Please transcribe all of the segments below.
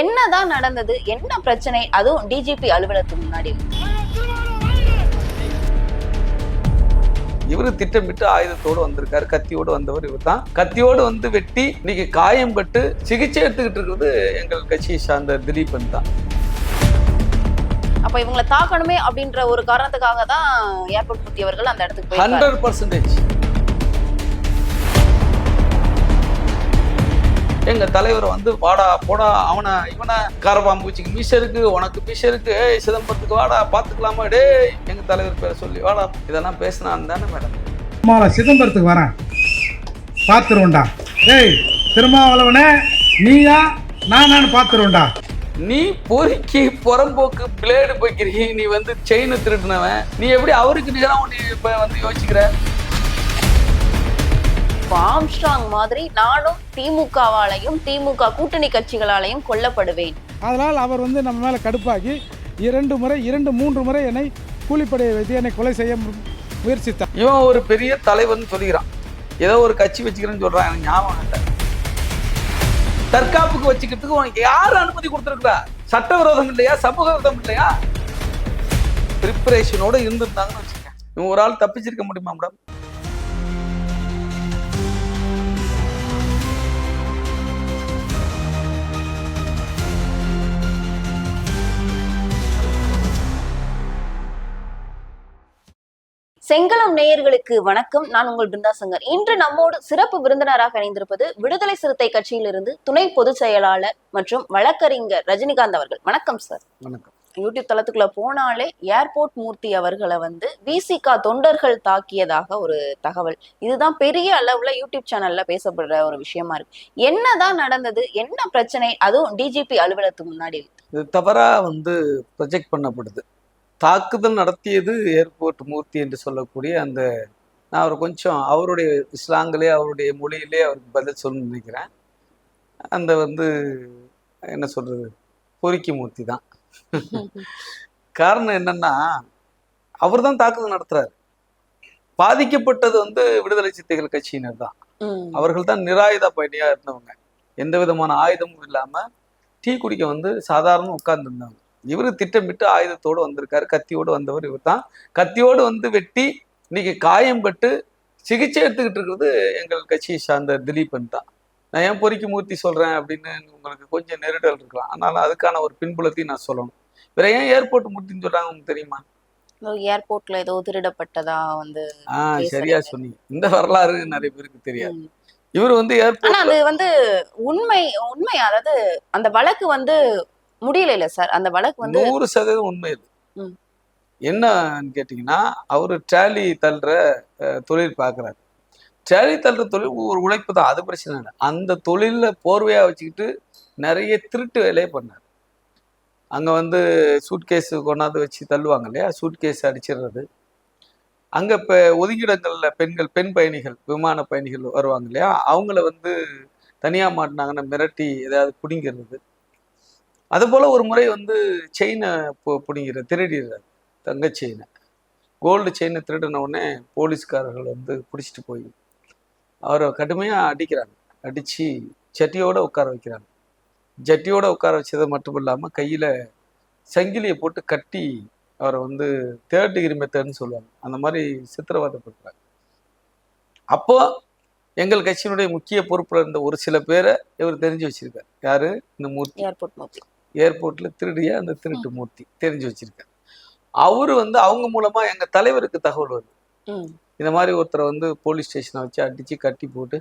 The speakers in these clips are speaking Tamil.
என்னதான் நடந்தது என்ன பிரச்சனை அதுவும் டிஜிபி அலுவலகத்துக்கு முன்னாடி. இவரு திட்டமிட்டு ஆயுதத்தோடு வந்திருக்காரு. கத்தியோடு வந்தவர் இவர் தான் கத்தியோடு வந்து வெட்டி இன்னைக்கு காயம் பட்டு சிகிச்சை எடுத்துக்கிட்டு இருக்கிறது எங்கள் கட்சியை சார்ந்த திலீபன் தான். அப்ப இவங்களை தாக்கணுமே அப்படின்ற ஒரு காரணத்துக்காக தான் ஏர்போர்ட் மூர்த்தி அவர்கள் அந்த இடத்துக்கு ஹண்ட்ரட் பர்சன்டேஜ். எங்க தலைவர் வந்து வாடா போடா அவனை இவனை காரபாம்பூச்சிக்கு மீச இருக்கு உனக்கு மீச இருக்கு ஏய் சிதம்பரத்துக்கு வாடா பாத்துக்கலாமா? டேய் எங்க தலைவர் பேரை சொல்லி வாடா இதெல்லாம் பேசினான் தானே மேடம். திருமாவளவன் சிதம்பரத்துக்கு வரேன். பார்த்துருவோண்டா ஏய் திருமாவளவனே நீயா நானான்னு பார்த்துருவோண்டா நீ பொறுக்கி புறம்போக்கு பிளேடு போய்க்கிறீங்க நீ வந்து செயினை திருடினவன். நீ எப்படி அவருக்கு நிகராக நீ இப்ப வந்து யோசிக்கிற? ஆம்ஸ்ட்ராங் மாதிரி நானும் திமுகவாலையும் திமுக கூட்டணி கட்சிகளாலையும் கொல்லப்படுவேன். அதனால் அவர் வந்து நம்ம மேலே கடுப்பாகி இரண்டு முறை இரண்டு மூன்று முறை என்னை கூலிப்படையை வைத்து என்னை கொலை செய்ய மு- முயற்சித்தார். இவன் ஒரு பெரிய தலைவன் சொல்லிக்கிறான். ஏதோ ஒரு கட்சி வச்சுக்கிறேன்னு சொல்றான் எனக்கு ஞாபகம் இல்லை. தற்காப்புக்கு வச்சுக்கிறதுக்கு உனக்கு யார் அனுமதி கொடுத்துருக்குறா? சட்டவிரோதம் இல்லையா? சமூக விரோதம் இல்லையா? ப்ரிப்பரேஷனோட இருந்திருந்தாங்கன்னு வச்சுக்கேன் இவன் ஒரு ஆள் தப்பிச்சிருக்க முடியுமா மேடம் செங்கலம் நேயர்களுக்கு வணக்கம். நான் உங்கள் பிருந்தா சங்கர் இன்று நம்மோடு சிறப்பு விருந்தினராக இணைந்திருப்பது விடுதலை சிறுத்தை கட்சியிலிருந்து துணை பொதுச் செயலாளர் மற்றும் வழக்கறிஞர் ரஜினிகாந்த் அவர்கள். வணக்கம் சார். வணக்கம். யூடியூப் தளத்துக்குள்ள போனாலே ஏர்போர்ட் மூர்த்தி அவர்களை வந்து விசிகா தொண்டர்கள் தாக்கியதாக ஒரு தகவல். இதுதான் பெரிய அளவுல யூடியூப் சேனல்ல பேசப்படுற ஒரு விஷயமா இருக்கு. என்னதான் நடந்தது? என்ன பிரச்சனை? அதுவும் டிஜிபி அலுவலகத்துக்கு முன்னாடி. இது தவறா வந்து ப்ரொஜெக்ட் பண்ணப்படுது. தாக்குதல் நடத்தியது ஏர்போர்ட் மூர்த்தி என்று சொல்லக்கூடிய அந்த நான் அவர் கொஞ்சம் அவருடைய ஸ்லாங்கிலே அவருடைய மொழியிலே அவருக்கு பதில் சொல்லணும்னு நினைக்கிறேன். அந்த வந்து என்ன சொல்றது பொறுக்கி மூர்த்தி தான். காரணம் என்னன்னா அவர் தான் தாக்குதல் நடத்துறாரு. பாதிக்கப்பட்டது வந்து விடுதலை சித்தைகள் கட்சியினர் தான். அவர்கள் தான் நிராயுத பயணியா இருந்தவங்க. எந்த விதமான ஆயுதமும் இல்லாம டீ குடிக்க வந்து சாதாரண உட்கார்ந்து இருந்தாங்க இவரு திட்டமிட்டு ஆயுதத்தோடு வந்திருக்காரு. கத்தியோடு வந்தவர் இவர் தான் கத்தியோடு வந்து வெட்டி இன்னைக்கு காயம் பட்டு சிகிச்சை எடுத்துக்கிட்டு இருக்கிறது எங்கள் கட்சியை சார்ந்த திலீபன் தான். நான் ஏன் பொறுக்கி மூர்த்தி சொல்றேன் அப்படின்னு உங்களுக்கு கொஞ்சம் நெருடல் இருக்கலாம். அதனால அதுக்கான ஒரு பின்புலத்தையும் நான் சொல்லணும். வேற ஏன் ஏர்போர்ட் மூர்த்தின்னு சொல்றாங்க உங்களுக்கு தெரியுமா? ஏர்போர்ட்ல ஏதோ திருடப்பட்டதா வந்து ஆ பேசுறீங்க. சரியா சொன்னீங்க. இந்த வரலாறு நிறைய பேருக்கு தெரியாது. இவர் வந்து ஏர்போர்ட் அது வந்து உண்மை உண்மை. அதாவது அந்த வழக்கு வந்து முடியல இல்ல சார். அந்த வழக்கு வந்து நூறு சதவீதம் உண்மை இது. என்னன்னு கேட்டிங்கன்னா அவர் ட்ராலி தள்ளுற தொழில் பார்க்குறாரு ட்ராலி தள்ளுற தொழில் ஒரு உழைப்பு தான். அது பிரச்சனை இல்லை. அந்த தொழிலில் போர்வையாக வச்சுக்கிட்டு நிறைய திருட்டு வேலையை பண்ணார். அங்கே வந்து சூட்கேஸ் கொண்டாந்து வச்சு தள்ளுவாங்க இல்லையா? சூட்கேஸ் அடிச்சிடுறது. அங்கே இப்போ ஒதுங்கிடங்களில் பெண்கள் பெண் பயணிகள் விமான பயணிகள் வருவாங்க இல்லையா? அவங்கள வந்து தனியாக மாட்டினாங்கன்னா மிரட்டி ஏதாவது பிடிங்கிறது அதுபோல் ஒரு முறை வந்து செயினை பிடிங்கிற திருடிடுறாரு தங்க செயினை கோல்டு செயினை திருடின உடனே போலீஸ்காரர்கள் வந்து பிடிச்சிட்டு போய் அவரை கடுமையாக அடிக்கிறாங்க. அடித்து ஜட்டியோட உட்கார வைக்கிறாங்க. ஜட்டியோட உட்கார வச்சது மட்டும் இல்லாமல் கையில் சங்கிலியை போட்டு கட்டி அவரை வந்து தேர்ட் டிகிரி மெத்தட்னு சொல்லுவாங்க. அந்த மாதிரி சித்திரவதைப்படுத்துறாங்க. அப்போ எங்கள் கட்சியினுடைய முக்கிய பொறுப்பில் இருந்த ஒரு சில பேரை இவர் தெரிஞ்சு வச்சிருக்காரு. யாரு? இந்த மூர்த்தி. ஏர்போர்ட் மூர்த்தி ஏர்போர்ட்ல திருடிய அந்த திருட்டு மூர்த்தி தெரிஞ்சு வச்சிருக்காரு. அவரு வந்து அவங்க மூலமா எங்க தலைவருக்கு தகவல் வருது. இந்த மாதிரி ஒருத்தரை வந்து போலீஸ் ஸ்டேஷனை வச்சு அடிச்சு கட்டி போட்டு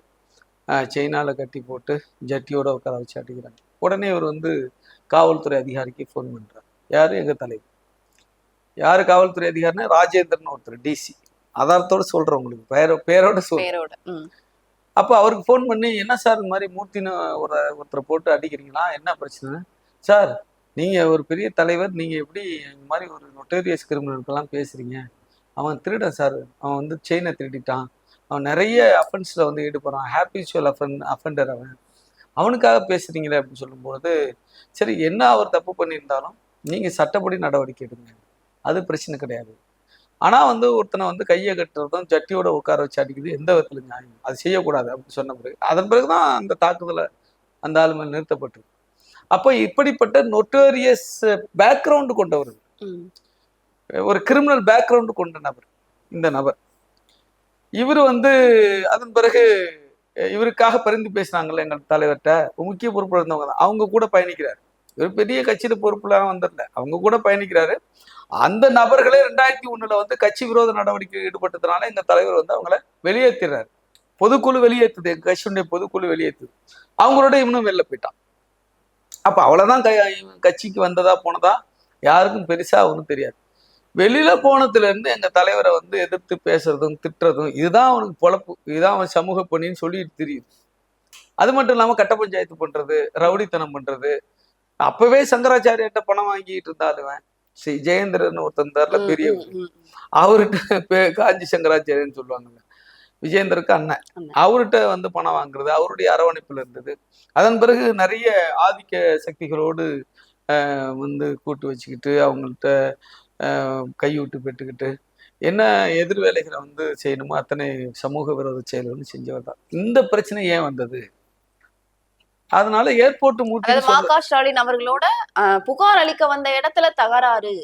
செயினால கட்டி போட்டு ஜட்டியோட உட்கார வச்சு அடிக்கிறாங்க. உடனே இவர் வந்து காவல்துறை அதிகாரிக்கு ஃபோன் பண்றாரு. யாரு? எங்க தலைவர். யாரு காவல்துறை அதிகாரினா? ராஜேந்திரன் ஒருத்தர் டிசி ஆதாரத்தோட சொல்றேன் உங்களுக்கு. பேரோ பேரோட சொல்றேன். அப்போ அவருக்கு ஃபோன் பண்ணி என்ன சார் இந்த மாதிரி மூர்த்தின்னு ஒரு ஒருத்தரை போட்டு அடிக்கிறீங்களா? என்ன பிரச்சனை? சார் நீங்கள் ஒரு பெரிய தலைவர் நீங்கள் எப்படி இந்த மாதிரி ஒரு நொட்டேரியஸ் கிரிமினலுக்கெல்லாம் பேசுகிறீங்க அவன் திருடன் சார். அவன் வந்து செயினை திருடிட்டான். அவன் நிறைய அஃபென்ஸில் வந்து ஈடுபடுறான். ஹாப்பிச்சுவல் அஃபென் அஃபெண்டர் அவன். அவனுக்காக பேசுகிறீங்களே அப்படின்னு சொல்லும்போது சரி என்ன அவர் தப்பு பண்ணியிருந்தாலும் நீங்கள் சட்டப்படி நடவடிக்கை எடுங்க. அது பிரச்சனை கிடையாது. ஆனால் வந்து ஒருத்தனை வந்து கையை கட்டுறதும் ஜட்டியோட உட்கார வச்சு அடிக்கிறது எந்த விதத்தில் நியாயம்? அது செய்யக்கூடாது அப்படின்னு சொன்ன பிறகு அதன் பிறகு தான் அந்த தாக்குதலை அந்த ஆள் நிறுத்தப்பட்டிருக்கு அப்போ இப்படிப்பட்ட நொட்டோரியஸ் பேக்ரவுண்டு கொண்டவர். ஒரு கிரிமினல் பேக்ரவுண்டு கொண்ட நபர் இந்த நபர். இவர் வந்து அதன் பிறகு இவருக்காக பரிந்து பேசினாங்கல்ல எங்கள் தலைவர்கிட்ட. முக்கிய பொறுப்புல இருந்தவங்க தான். அவங்க கூட பயணிக்கிறார். இவர் பெரிய கட்சியில பொறுப்புல வந்துடல அவங்க கூட பயணிக்கிறாரு. அந்த நபர்களே ரெண்டாயிரத்தி ஒண்ணுல வந்து கட்சி விரோத நடவடிக்கை ஈடுபட்டதுனால எங்க தலைவர் வந்து அவங்கள வெளியேற்றுறாரு பொதுக்குழு வெளியேற்றுது எங்க கட்சியுடைய பொதுக்குழு வெளியேற்றுது அவங்களோட இவனும் வெளில போயிட்டான். அப்ப அவ்வளவுதான் க- கட்சிக்கு வந்ததா போனதா யாருக்கும் பெருசா ஒன்றும் தெரியாது. வெளியில போனதுல இருந்து எங்க தலைவரை வந்து எதிர்த்து பேசுறதும் திட்டுறதும் இதுதான் அவனுக்கு பொழப்பு இதுதான் அவன் சமூக பணின்னு சொல்லிட்டு தெரியுது. அது மட்டும் இல்லாம கட்ட பஞ்சாயத்து பண்றது ரவுடித்தனம் பண்றது. அப்பவே சங்கராச்சாரியர்கிட்ட பணம் வாங்கிட்டு இருந்தாலுவன் ஸ்ரீ ஜெயேந்திரன் ஒருத்தர் பெரிய. அவர்கிட்ட காஞ்சி சங்கராச்சாரியன்னு சொல்லுவாங்கல்ல. விஜேந்தருக்கு அண்ணன். அவர்கிட்ட வந்து பணம் வாங்குறது அவருடைய அரவணைப்புல இருந்தது. அதன் பிறகு நிறைய ஆதிக்க சக்திகளோடு வந்து கூட்டு வச்சுக்கிட்டு அவங்கள்ட்ட கையூட்டு பெற்றுக்கிட்டு என்ன எதிர் வேலைகளை வந்து செய்யணுமோ அத்தனை சமூக விரோத செயல்களும் செஞ்சவர் தான் இந்த பிரச்சனை ஏன் வந்தது? அதனால ஏர்போர்ட் மூர்த்தி அதாவது மா க ஸ்டாலின் அவர்களோட புகார் அளிக்க வந்த இடத்துல தகராறு.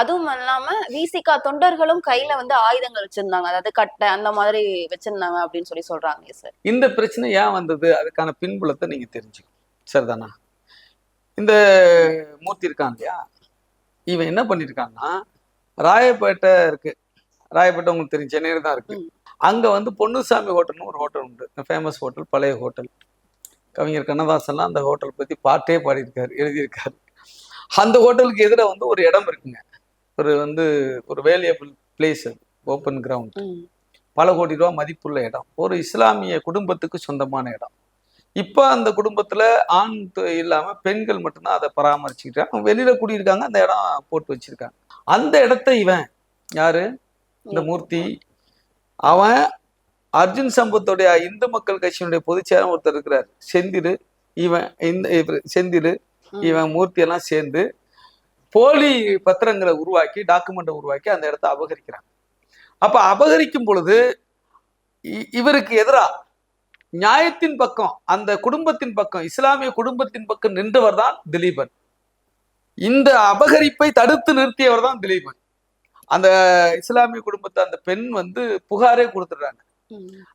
அதுவும் இல்லாம விசிகா தொண்டர்களும் கையில வந்து ஆயுதங்கள் வச்சிருந்தாங்க. அதாவது கட்டை அந்த மாதிரி வச்சிருந்தாங்க அப்படின்னு சொல்லி சொல்றாங்க சார் இந்த பிரச்சனை ஏன் வந்தது? அதுக்கான பின்புலத்தை நீங்க தெரிஞ்சுக்கணும். சரிதானா? இந்த மூர்த்தி இருக்கான் இல்லையா? இவன் என்ன பண்ணிருக்கான்னா ராயப்பேட்டை இருக்கு. ராயப்பேட்டை உங்களுக்கு தெரியும் சென்னையில தான் இருக்கு. அங்க வந்து பொன்னுசாமி ஹோட்டல்னு ஒரு ஹோட்டல் உண்டு. ஃபேமஸ் ஹோட்டல் பழைய ஹோட்டல் கவிஞர் கண்ணதாசன்லாம் அந்த ஹோட்டல் பத்தி பாட்டே பாடியிருக்காரு எழுதியிருக்காரு. அந்த ஹோட்டலுக்கு எதிர வந்து ஒரு இடம் இருக்குங்க. ஒரு வந்து ஒரு வேலியபிள் பிளேஸ் ஓப்பன் கிரவுண்ட். பல கோடி ரூபா மதிப்புள்ள இடம். ஒரு இஸ்லாமிய குடும்பத்துக்கு சொந்தமான இடம். இப்போ அந்த குடும்பத்துல ஆண் து- இல்லாம பெண்கள் மட்டும்தான் அதை பராமரிச்சுக்கிட்டாங்க. வெளியில குடியிருக்காங்க அந்த இடம் போட்டு வச்சிருக்காங்க. அந்த இடத்த இவன் யாரு? இந்த மூர்த்தி. அவன் அர்ஜுன் சம்பத்துடைய இந்து மக்கள் கட்சியினுடைய பொதுச்செயலாளர் ஒருத்தர் இருக்கிறார். செந்தில். இவன் இந்த செந்தில். இவன் மூர்த்தி எல்லாம் சேர்ந்து போலி பத்திரங்களை உருவாக்கி டாக்குமெண்ட்டை உருவாக்கி அந்த இடத்த அபகரிக்கிறாங்க. அப்ப அபகரிக்கும் பொழுது இவருக்கு எதிரா நியாயத்தின் பக்கம் அந்த குடும்பத்தின் பக்கம் இஸ்லாமிய குடும்பத்தின் பக்கம் நின்றவர் தான் திலீபன். இந்த அபகரிப்பை தடுத்து நிறுத்தியவர் தான் திலீபன். அந்த இஸ்லாமிய குடும்பத்தை அந்த பெண் வந்து புகாரே கொடுத்துடுறாங்க.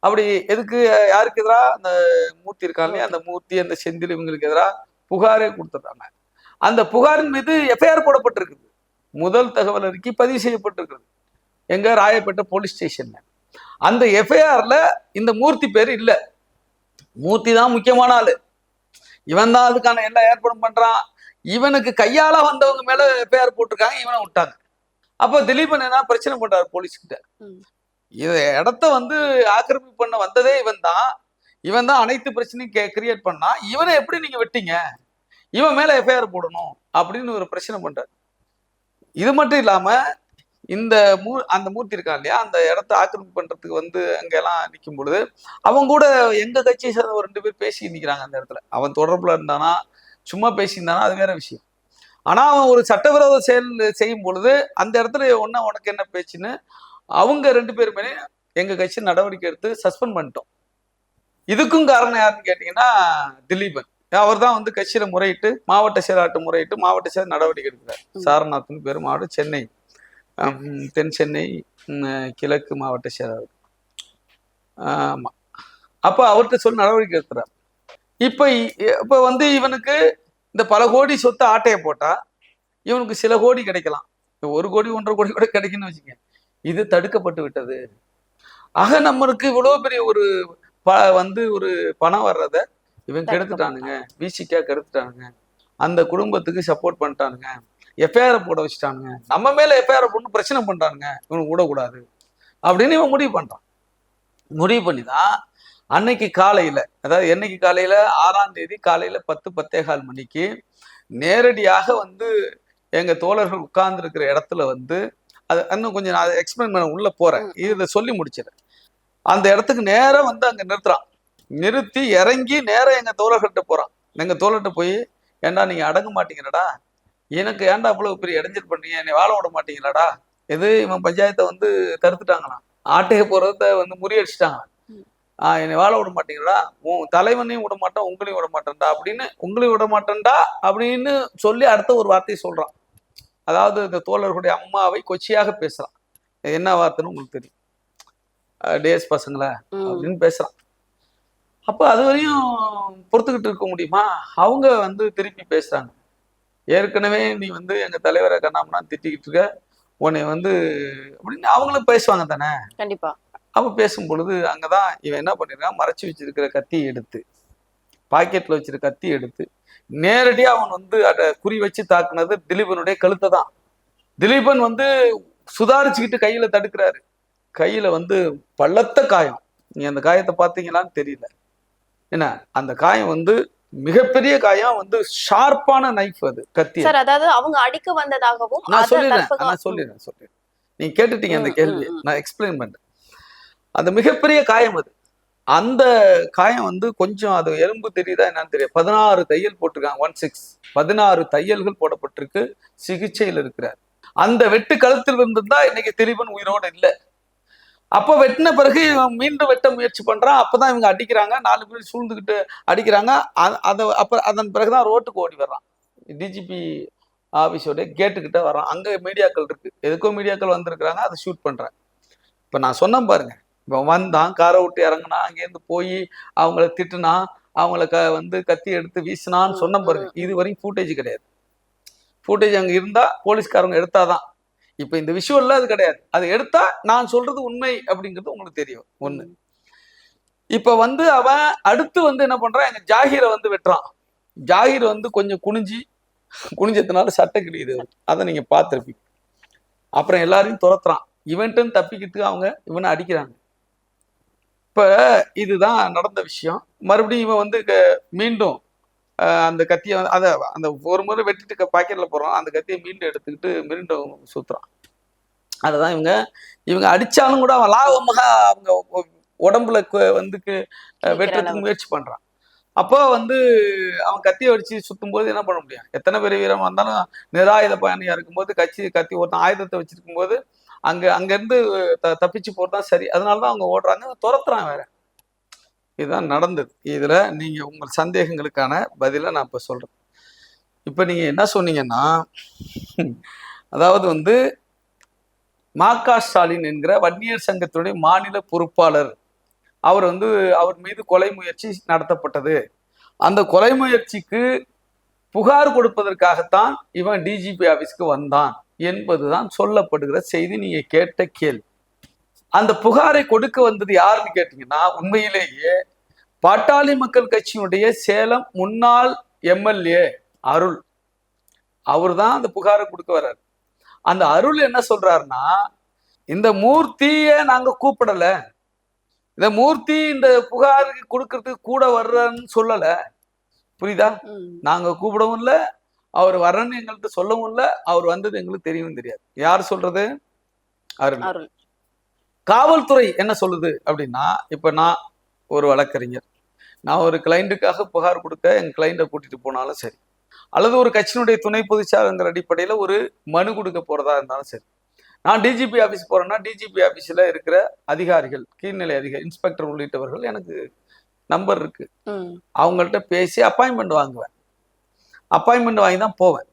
அப்படி எதுக்கு யாருக்கு எதிரா? அந்த மூர்த்தி இருக்காங்க அந்த மூர்த்தி அந்த செந்தில் இவங்களுக்கு எதிரா புகாரே கொடுத்துட்றாங்க. அந்த புகாரின் மீது எஃப்ஐஆர் போடப்பட்டிருக்குது. முதல் தகவல் அறிக்கை பதிவு செய்யப்பட்டிருக்கிறது. எங்க? ராயப்பேட்டை போலீஸ் ஸ்டேஷன்ல. அந்த எஃப்ஐஆர்ல இந்த மூர்த்தி பேர் இல்ல. மூர்த்தி தான் முக்கியமான ஆளு. இவன் தான் அதுக்கான எல்லா ஏற்பாடும் பண்றான். இவனுக்கு கையால வந்தவங்க மேல எஃப்ஐஆர் போட்டிருக்காங்க இவனை விட்டாங்க. அப்ப திலீபன் என்ன பிரச்சனை பண்றாரு போலீஸ் கிட்ட ம். இது இடத்த வந்து ஆக்கிரமிப்பு பண்ண வந்ததே இவன் தான். இவன் தான் அனைத்து பிரச்சனையும் கிரியேட் பண்ணா. இவனை எப்படி நீங்க வெட்டீங்க? இவன் மேலே எஃப்ஐஆர் போடணும் அப்படின்னு ஒரு பிரச்சனை பண்றாரு. இது மட்டும் இல்லாம இந்த மூ அந்த மூர்த்தி இருக்கான் இல்லையா அந்த இடத்த ஆக்கிரமிப்பு பண்றதுக்கு வந்து அங்கெல்லாம் நிற்கும் பொழுது அவங்க கூட எங்க கட்சியை சேர்ந்த ஒரு ரெண்டு பேர் பேசி நிற்கிறாங்க அந்த இடத்துல. அவன் தொடர்புல இருந்தானா சும்மா பேசியிருந்தானா அது வேற விஷயம். ஆனா அவன் ஒரு சட்டவிரோத செயல் செய்யும் பொழுது அந்த இடத்துல ஒன்னா உனக்கு என்ன பேச்சுன்னு அவங்க ரெண்டு பேருமே எங்க கட்சி நடவடிக்கை எடுத்து சஸ்பெண்ட் பண்ணிட்டோம். இதுக்கும் காரணம் யாருன்னு கேட்டீங்கன்னா திலீபன். அவர் தான் வந்து கட்சியில முறையிட்டு மாவட்ட செயலாட்டு முறையிட்டு மாவட்ட செயல் நடவடிக்கை எடுக்கிறார். சாரநாத்னு பேர் மாவட்டம் சென்னை தென் சென்னை கிழக்கு மாவட்ட செயலாளர். ஆமா. அப்ப அவர்கிட்ட சொல்லி நடவடிக்கை எடுக்கிறார். இப்ப இப்ப வந்து இவனுக்கு இந்த பல கோடி சொத்து ஆட்டையை போட்டா இவனுக்கு சில கோடி கிடைக்கலாம். ஒரு கோடி ஒன்றரை கோடி கூட கிடைக்குன்னு வச்சுக்கங்க. இது தடுக்கப்பட்டு விட்டது. ஆக நம்மளுக்கு இவ்வளவு பெரிய ஒரு ப- வந்து ஒரு பணம் வர்றத இவன் கெடுத்துட்டானுங்க. விசிக்கா கெடுத்துட்டானுங்க. அந்த குடும்பத்துக்கு சப்போர்ட் பண்ணிட்டானுங்க. எஃப்ஐஆர் போட வச்சுட்டானுங்க. நம்ம மேல எஃப்ஐஆர் போட்டு பிரச்சனை பண்றானுங்க. இவனுக்கு விடக்கூடாது. அப்படின்னு இவன் முடிவு பண்றான். முடிவு பண்ணி தான் அன்னைக்கு காலையில அதாவது என்னைக்கு காலையில? ஆறாம் தேதி காலையில பத்து பத்தே கால் மணிக்கு நேரடியாக வந்து எங்க தோழர்கள் உட்கார்ந்து இருக்கிற இடத்துல வந்து அது இன்னும் கொஞ்சம் நான் எக்ஸ்பிளைன் பண்ண உள்ள போறேன். இதை சொல்லி முடிச்சிடறேன். அந்த இடத்துக்கு நேரா வந்து அங்க நிறுத்துறான். நிறுத்தி இறங்கி நேரா எங்க தோழர்கள்ட்ட போறான். எங்க தோழர்கிட்ட போய் ஏன்டா நீங்க அடங்க மாட்டீங்கடா எனக்கு ஏன்டா அவ்வளவு பெரிய இடைஞ்சல் பண்றீங்க? என்னை வாழ விட மாட்டீங்களாடா? எது இவன் பஞ்சாயத்தை வந்து தடுத்துட்டாங்களாம். ஆட்டைய போறத வந்து முறியடிச்சிட்டாங்க ம். ஆ என்னை வாழ விட மாட்டீங்களா உன் தலைவனையும் விட மாட்டேன் உங்களையும் விட மாட்டேன்டா அப்படின்னு உங்களையும் விட மாட்டேன்டா அப்படின்னு சொல்லி அடுத்த ஒரு வார்த்தையை சொல்றான். அதாவது இந்த தோழர்களுடைய அம்மாவை கொச்சியாக பேசுறான். என்ன வார்த்தைன்னு உங்களுக்கு தெரியும். டேஸ் பசங்களா. அப்படின்னு பேசுறான். அப்போ அது வரையும் பொறுத்துக்கிட்டு இருக்க முடியுமா? அவங்க வந்து திருப்பி பேசுறாங்க. ஏற்கனவே நீ வந்து எங்க தலைவரை கண்ணாமனா திட்டிக்கிட்டு இருக்க. உன்னை வந்து அப்படின்னு அவங்களும் பேசுவாங்க தானே? கண்டிப்பா. அப்ப பேசும் பொழுது அங்கதான் இவன் என்ன பண்ணிருக்கான்? மறைச்சு வச்சிருக்கிற கத்தி எடுத்து பாக்கெட்ல வச்சிருக்க கத்தி எடுத்து நேரடியா அவன் வந்து அத குறி வச்சு தாக்குனது திலீபனுடைய கழுத்தை தான். திலீபன் வந்து சுதாரிச்சுக்கிட்டு கையில தடுக்கிறாரு. கையில வந்து பள்ளத்த காயம். நீ அந்த காயத்தை பார்த்தீங்களான்னு தெரியல. என்ன? அந்த காயம் வந்து மிகப்பெரிய காயம் வந்து ஷார்ப்பான நைஃப் அது கத்தி சார் அதாவது அவங்க அடிக்க வந்ததாகவும் நான் சொல்லிடுறேன் நான் சொல்லிடுறேன் சொல்லிடுறேன். நீங்க கேட்டுட்டீங்க அந்த ம். நான் எக்ஸ்பிளைன் பண்றேன். அந்த மிகப்பெரிய காயம் அது. அந்த காயம் வந்து கொஞ்சம் அது எலும்பு தெரியுதா என்னன்னு தெரியும் பதினாறு தையல் போட்டிருக்காங்க ஒன் சிக்ஸ் பதினாறு தையல்கள் போடப்பட்டிருக்கு சிகிச்சையில் இருக்கிறார். அந்த வெட்டு கழுத்தில் இருந்திருந்தா இன்னைக்கு திலீபன் உயிரோடு இல்லை. அப்போ வெட்டின பிறகு இவன் மீண்டும் வெட்ட முயற்சி பண்றான். அப்பதான் இவங்க அடிக்கிறாங்க. நாலு பேர் சூழ்ந்துக்கிட்டு அடிக்கிறாங்க. அதை அப்ப அதன் பிறகுதான் ரோட்டுக்கு ஓடி வர்றான். டிஜிபி ஆஃபீஸோட கேட்டுக்கிட்ட வரான் அங்க மீடியாக்கள் இருக்கு. எதுக்கோ மீடியாக்கள் வந்திருக்கிறாங்க. அதை ஷூட் பண்றேன். இப்ப நான் சொன்னேன் பாருங்க. இப்போ வந்தான். காரை விட்டு இறங்குனா அங்கேருந்து போய் அவங்கள திட்டுனா அவங்கள க வந்து கத்தி எடுத்து வீசினான்னு சொன்ன பாருங்க. இது வரைக்கும் ஃபூட்டேஜ் கிடையாது. ஃபூட்டேஜ் அங்க இருந்தா போலீஸ்காரங்க எடுத்தாதான். இப்ப இந்த விஷுவல்ல அது கிடையாது. அது எடுத்தா நான் சொல்றது உண்மை அப்படிங்கிறது உங்களுக்கு தெரியும். ஒண்ணு. இப்ப வந்து அவன் அடுத்து வந்து என்ன பண்றான்? எங்க ஜாகிரை வந்து வெட்டுறான். ஜாகிர் வந்து கொஞ்சம் குனிஞ்சி குனிஞ்சதுனால சட்டை கிழியுது. அதை நீங்க பார்த்துருப்பீங்க. அப்புறம் எல்லாரையும் துரத்துறான். இவன்ட்டுன்னு தப்பிக்கிறதுக்கு அவங்க இவனை அடிக்கிறாங்க. இப்ப இதுதான் நடந்த விஷயம். மறுபடியும் இவன் வந்து மீண்டும் அந்த கத்தியை அதை அந்த ஒரு முறை வெட்டிட்டு பாக்கெட்ல போடுறான் அந்த கத்தியை மீண்டும் எடுத்துக்கிட்டு மீண்டும் சுத்துறான் அதுதான் இவங்க இவங்க அடிச்சாலும் கூட அவன் லாபமாக அவங்க உடம்புல வந்து வெட்டுறதுக்கு. முயற்சி பண்றான். அப்போ வந்து அவன் கத்தியை அடிச்சு சுத்தும் போது என்ன பண்ண முடியும்? எத்தனை பெரிய வீரமா இருந்தாலும் நிராயுத பயணியா இருக்கும்போது கட்சி கத்தி ஒருத்தன் ஆயுதத்தை வச்சிருக்கும் போது அங்க அங்க இருந்து த தப்பிச்சு போறதுதான் சரி. அதனாலதான் அவங்க ஓடுறாங்க. துரத்துறான் வேற. இதுதான் நடந்தது. இதில் நீங்கள் உங்கள் சந்தேகங்களுக்கான பதிலை நான் இப்போ சொல்கிறேன் இப்போ நீங்கள் என்ன சொன்னீங்கன்னா அதாவது வந்து மாகா ஸ்டாலின் என்கிற வன்னியர் சங்கத்தினுடைய மாநில பொறுப்பாளர் அவர் வந்து அவர் மீது கொலை முயற்சி நடத்தப்பட்டது. அந்த கொலை முயற்சிக்கு புகார் கொடுப்பதற்காகத்தான் இவன் டிஜிபி ஆஃபீஸ்க்கு வந்தான் என்பதுதான் சொல்லப்படுகிற செய்தி நீங்கள் கேட்ட கேள்வி. அந்த புகாரை கொடுக்க வந்தது யாருன்னு கேட்டீங்கன்னா உண்மையிலேயே பாட்டாளி மக்கள் கட்சியினுடைய சேலம் முன்னாள் எம்எல்ஏ அருள். அவர் தான் அந்த புகாரை கொடுக்க வர்றாரு. அந்த அருள் என்ன சொல்றாருன்னா இந்த மூர்த்திய நாங்க கூப்பிடல. இந்த மூர்த்தி இந்த புகாருக்கு கொடுக்கறதுக்கு கூட வர்றன்னு சொல்லல. புரியுதா. நாங்க கூப்பிடவும் இல்லை. அவர் வர்றன்னு எங்கள்கிட்ட சொல்லவும் இல்லை. அவர் வந்தது எங்களுக்கு தெரியவும் தெரியாது. யார் சொல்றது? அருள். அருள். காவல்துறை என்ன சொல்லுது அப்படின்னா இப்ப நான் ஒரு வழக்கறிஞர். நான் ஒரு கிளைண்ட்டுக்காக புகார் கொடுக்க என் கிளைண்ட்டை கூட்டிட்டு போனாலும் சரி அல்லது ஒரு கட்சியினுடைய துணை பொதுச்சாளங்கிற அடிப்படையில ஒரு மனு கொடுக்க போறதா இருந்தாலும் சரி. நான் டிஜிபி ஆபீஸ் போறேன்னா டிஜிபி ஆபீஸ்ல இருக்கிற அதிகாரிகள் கீழ்நிலை அதிகாரி இன்ஸ்பெக்டர் உள்ளிட்டவர்கள் எனக்கு நம்பர் இருக்கு. அவங்கள்ட்ட பேசி அப்பாயின்மெண்ட் வாங்குவேன். அப்பாயின்மெண்ட் வாங்கி தான் போவேன்.